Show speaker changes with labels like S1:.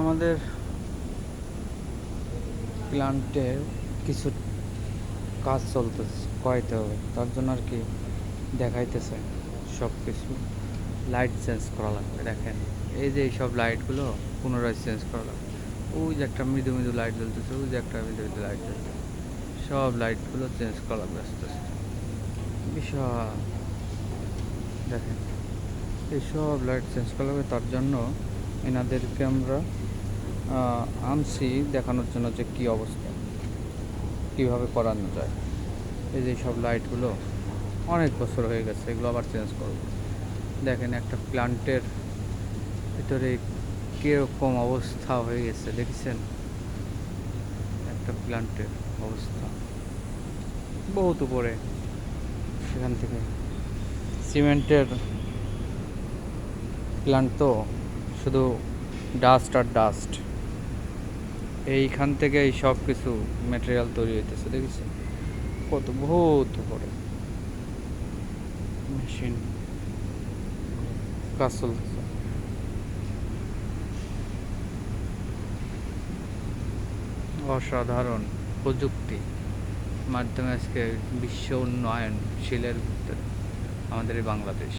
S1: আমাদের প্ল্যান্টে কিছু কাজ চলতেছে, করাইতে হবে। তার জন্য আর কি দেখাইতেছে সব কিছু লাইট চেঞ্জ করা লাগবে, দেখেন। এই যে এইসব লাইটগুলো পুনরায় চেঞ্জ করা লাগবে। ওই যে একটা মৃদু মৃদু লাইট জ্বলতেছে, ওই যে একটা মৃদু মৃদু লাইট জ্বলতেছে। সব লাইটগুলো চেঞ্জ করা লাগবে আস্তে আস্তে। বিশাল। দেখেন এই সব লাইট চেঞ্জ করা লাগবে, তার জন্য এনাদেরকে আমরা আনছি, দেখানোর জন্য যে কী অবস্থা, কীভাবে করানো যায়। এই যে সব লাইটগুলো অনেক বছর হয়ে গেছে, এগুলো আবার চেঞ্জ করব। দেখেন একটা প্ল্যান্টের ভিতরে কীরকম অবস্থা হয়ে গেছে, দেখছেন? একটা প্ল্যান্টের অবস্থা। বহুত উপরে। সেখান থেকে সিমেন্টের প্ল্যান্ট তো শুধু ডাস্ট আর ডাস্ট এইখান থেকে এই সব কিছু ম্যাটেরিয়াল তৈরি হইতেছে, দেখেছি? কত, বহুত উপরে মেশিন কাজ চলতেছে। অসাধারণ প্রযুক্তি। মাধ্যমে আজকে বিশ্ব উন্নয়নশীলের ভিতরে, আমাদের বাংলাদেশ।